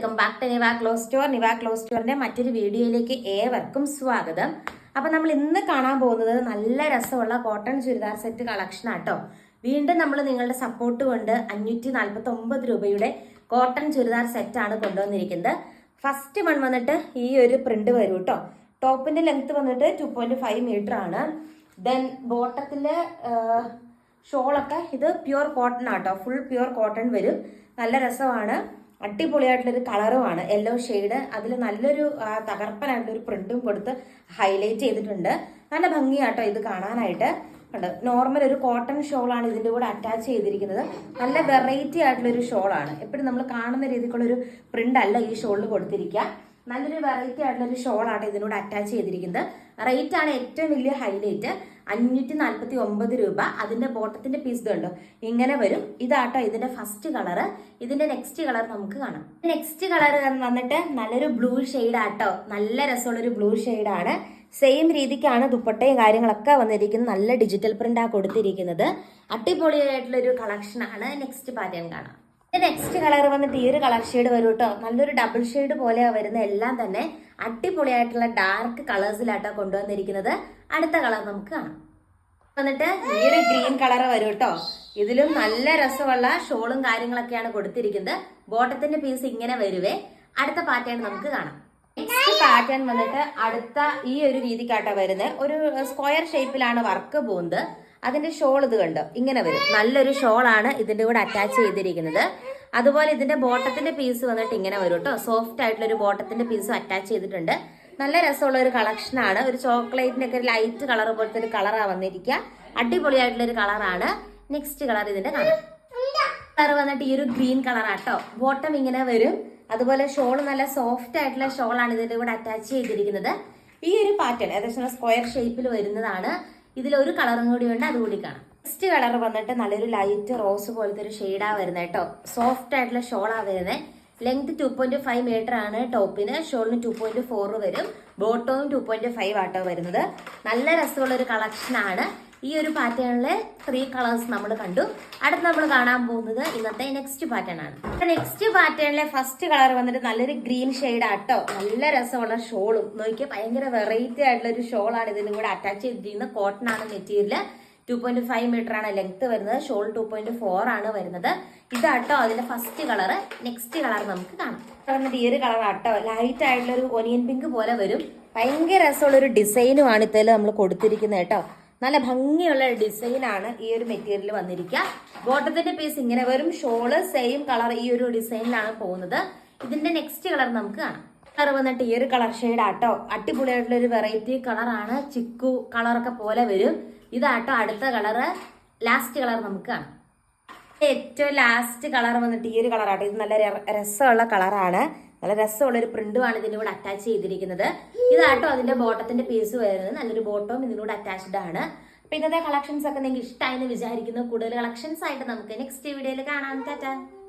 Welcome back to Niva clothes store. Niva clothes സ്റ്റോറിന്റെ മറ്റൊരു വീഡിയോയിലേക്ക് ഏവർക്കും സ്വാഗതം. അപ്പൊ നമ്മൾ ഇന്ന് കാണാൻ പോകുന്നത് നല്ല രസമുള്ള കോട്ടൺ ചുരിദാർ സെറ്റ് കളക്ഷൻ ആട്ടോ. വീണ്ടും നമ്മൾ നിങ്ങളുടെ സപ്പോർട്ട് കൊണ്ട് അഞ്ഞൂറ്റി നാൽപ്പത്തി ഒമ്പത് രൂപയുടെ കോട്ടൺ ചുരിദാർ സെറ്റ് ആണ് കൊണ്ടുവന്നിരിക്കുന്നത്. ഫസ്റ്റ് വൺ വന്നിട്ട് ഈ ഒരു പ്രിന്റ് വരും കേട്ടോ ടോപ്പിന്റെ ലെങ്ത് വന്നിട്ട് ടു പോയിന്റ് ഫൈവ് മീറ്റർ ആണ്. ദെൻ ബോട്ടത്തിലെ ഷോളൊക്കെ ഇത് പ്യുവർ കോട്ടൺ ആട്ടോ. ഫുൾ പ്യുവർ കോട്ടൺ വരും. നല്ല രസമാണ്. അടിപൊളിയായിട്ടുള്ളൊരു കളറുമാണ്. യെല്ലോ ഷെയ്ഡ് അതിൽ നല്ലൊരു തകർപ്പനായിട്ടുള്ളൊരു പ്രിന്റും കൊടുത്ത് ഹൈലൈറ്റ് ചെയ്തിട്ടുണ്ട്. നല്ല ഭംഗിയാട്ടോ ഇത് കാണാനായിട്ട്. ഉണ്ട് നോർമൽ ഒരു കോട്ടൺ ഷോളാണ് ഇതിന്റെ കൂടെ അറ്റാച്ച് ചെയ്തിരിക്കുന്നത്. നല്ല വെറൈറ്റി ആയിട്ടുള്ളൊരു ഷോളാണ് എപ്പോഴും നമ്മൾ കാണുന്ന രീതിക്കുള്ളൊരു പ്രിന്റ് അല്ല ഈ ഷോളിൽ കൊടുത്തിരിക്കുക. നല്ലൊരു വെറൈറ്റി ആയിട്ടുള്ളൊരു ഷോളാണ് ഇതിനോട് അറ്റാച്ച് ചെയ്തിരിക്കുന്നത്. റേറ്റ് ആണ് ഏറ്റവും വലിയ ഹൈലൈറ്റ് അഞ്ഞൂറ്റി നാൽപ്പത്തി ഒമ്പത് രൂപ അതിന്റെ ബോട്ടത്തിന്റെ പീസ് കണ്ടോ ഇങ്ങനെ വരും. ഇതാട്ടോ ഇതിന്റെ ഫസ്റ്റ് കളറ് ഇതിന്റെ നെക്സ്റ്റ് കളർ നമുക്ക് കാണാം. നെക്സ്റ്റ് കളർ വന്നിട്ട് നല്ലൊരു ബ്ലൂ ഷെയ്ഡ് ആട്ടോ. നല്ല രസമുള്ളൊരു ബ്ലൂ ആണ്. സെയിം രീതിക്കാണ് ദുപ്പട്ടയും കാര്യങ്ങളൊക്കെ വന്നിരിക്കുന്നത്. നല്ല ഡിജിറ്റൽ പ്രിന്റ് ആ കൊടുത്തിരിക്കുന്നത്. അടിപൊളിയായിട്ടുള്ള ഒരു കളക്ഷൻ ആണ്. നെക്സ്റ്റ് പാറ്റേൺ കാണാം. നെക്സ്റ്റ് കളർ വന്നിട്ട് ഈ ഒരു കളർ ഷെയ്ഡ് വരും കേട്ടോ നല്ലൊരു ഡബിൾ ഷെയ്ഡ് പോലെയാ വരുന്ന എല്ലാം തന്നെ അടിപൊളിയായിട്ടുള്ള ഡാർക്ക് കളേഴ്സിലാട്ടോ കൊണ്ടുവന്നിരിക്കുന്നത്. അടുത്ത കളർ നമുക്ക് കാണാം. വന്നിട്ട് ഈ ഒരു ഗ്രീൻ കളർ വരും കേട്ടോ ഇതിലും നല്ല രസമുള്ള ഷോളും കാര്യങ്ങളൊക്കെയാണ് കൊടുത്തിരിക്കുന്നത്. ബോട്ടത്തിന്റെ പീസ് ഇങ്ങനെ വരുവേ. അടുത്ത പാറ്റേൺ നമുക്ക് കാണാം. പാറ്റേൺ വന്നിട്ട് അടുത്ത ഈ ഒരു രീതിക്കാട്ടോ വരുന്നത്. ഒരു സ്ക്വയർ ഷേപ്പിലാണ് വർക്ക് പോകുന്നത്. അതിന്റെ ഷോൾ ഇത് കണ്ടോ? ഇങ്ങനെ വരും. നല്ലൊരു ഷോളാണ് ഇതിന്റെ കൂടെ അറ്റാച്ച് ചെയ്തിരിക്കുന്നത്. അതുപോലെ ഇതിന്റെ ബോട്ടത്തിന്റെ പീസ് വന്നിട്ട് ഇങ്ങനെ വരും കേട്ടോ. സോഫ്റ്റ് ആയിട്ടുള്ള ഒരു ബോട്ടത്തിന്റെ പീസും അറ്റാച്ച് ചെയ്തിട്ടുണ്ട്. നല്ല രസമുള്ള ഒരു കളക്ഷനാണ് ഒരു ചോക്ലേറ്റിന്റെ ഒക്കെ ലൈറ്റ് കളർ പോലത്തെ ഒരു കളറാണ് വന്നിരിക്കുക. അടിപൊളിയായിട്ടുള്ള ഒരു കളറാണ് നെക്സ്റ്റ് കളർ ഇതിന്റെ കളർ കളർ വന്നിട്ട് ഈ ഒരു ഗ്രീൻ കളർ ആട്ടോ ബോട്ടം ഇങ്ങനെ വരും. അതുപോലെ ഷോൾ നല്ല സോഫ്റ്റ് ആയിട്ടുള്ള ഷോളാണ് ഇതിന്റെ കൂടെ അറ്റാച്ച് ചെയ്തിരിക്കുന്നത്. ഈ ഒരു പാറ്റേൺ ഏകദേശം സ്ക്വയർ ഷേപ്പിൽ വരുന്നതാണ്. ഇതിൽ ഒരു കളറും കൂടി ഉണ്ട് അതുകൂടി കാണാം. നെക്സ്റ്റ് കളർ വന്നിട്ട് നല്ലൊരു ലൈറ്റ് റോസ് പോലത്തെ ഒരു ഷെയ്ഡാ വരുന്നത് കേട്ടോ സോഫ്റ്റ് ആയിട്ടുള്ള ഷോളാ വരുന്നത് length two point five metre ആണ് ടോപ്പിന്. ഷോളിന് ടു പോയിന്റ് ഫോർ വരും. ബോട്ടവും ടു പോയിന്റ് ഫൈവ് ആട്ടോ വരുന്നത്. നല്ല രസമുള്ള ഒരു കളക്ഷൻ ആണ്. ഈ ഒരു പാറ്റേണിലെ ത്രീ കളേഴ്സ് നമ്മൾ കണ്ടു. അടുത്ത് നമ്മൾ കാണാൻ പോകുന്നത് ഇന്നത്തെ നെക്സ്റ്റ് പാറ്റേൺ ആണ്. നെക്സ്റ്റ് പാറ്റേണിലെ ഫസ്റ്റ് കളർ വന്നിട്ട് നല്ലൊരു ഗ്രീൻ ഷെയ്ഡ് ആട്ടോ. നല്ല രസമുള്ള ഷോളും നോക്കിയ ഭയങ്കര വെറൈറ്റി ആയിട്ടുള്ള ഒരു ഷോളാണ് ഇതിനും കൂടെ അറ്റാച്ച് ചെയ്തിരിക്കുന്നത്. കോട്ടൺ ആണ് material two point five metre ആണ് ലെങ്ത് വരുന്നത്. ഷോൾ ടു പോയിന്റ് ഫോർ ആണ് വരുന്നത്. ഇതാട്ടോ അതിന്റെ ഫസ്റ്റ് കളർ നെക്സ്റ്റ് കളർ നമുക്ക് കാണാം. ഈ ഒരു കളർ ആട്ടോ. ലൈറ്റ് ആയിട്ടുള്ള ഒരു ഒനിയൻ പിങ്ക് പോലെ വരും. ഭയങ്കര രസമുള്ള ഒരു ഡിസൈനുമാണ് ഇതിൽ നമ്മൾ കൊടുത്തിരിക്കുന്നത് കേട്ടോ. നല്ല ഭംഗിയുള്ള ഡിസൈനാണ് ഈ ഒരു മെറ്റീരിയൽ വന്നിരിക്കുക ബോട്ടത്തിന്റെ പീസ് ഇങ്ങനെ വരും ഷോൾ സെയിം കളർ ഈ ഒരു ഡിസൈനിലാണ് പോകുന്നത്. ഇതിന്റെ നെക്സ്റ്റ് കളർ നമുക്ക് കാണാം. കളർ വന്നിട്ട് ഈ ഒരു കളർ ഷെയ്ഡ് ആട്ടോ. അടിപൊളിയായിട്ടുള്ള ഒരു വെറൈറ്റി കളറാണ് ചിക്കു കളറൊക്കെ പോലെ വരും. ഇതാട്ടോ അടുത്ത കളറ് ലാസ്റ്റ് കളർ നമുക്ക് കാണാം. ഏറ്റവും ലാസ്റ്റ് കളർ വന്നിട്ട് ഈ ഒരു കളറാട്ടോ ഇത് നല്ല രസമുള്ള കളറാണ് നല്ല രസമുള്ള ഒരു പ്രിന്റുമാണ് ഇതിന്റെ കൂടെ അറ്റാച്ച് ചെയ്തിരിക്കുന്നത്. ഇതാട്ടോ അതിന്റെ ബോട്ടത്തിന്റെ പീസ് വരുന്നത്. നല്ലൊരു ബോട്ടവും ഇതിനോട് അറ്റാച്ച്ഡ് ആണ്. അപ്പൊ ഇന്നത്തെ കളക്ഷൻസ് ഒക്കെ നിങ്ങൾക്ക് ഇഷ്ടമായി എന്ന് വിചാരിക്കുന്നു. കൂടുതൽ കളക്ഷൻസ് ആയിട്ട് നമുക്ക് നെക്സ്റ്റ് വീഡിയോയിൽ കാണാം. ടാറ്റാ.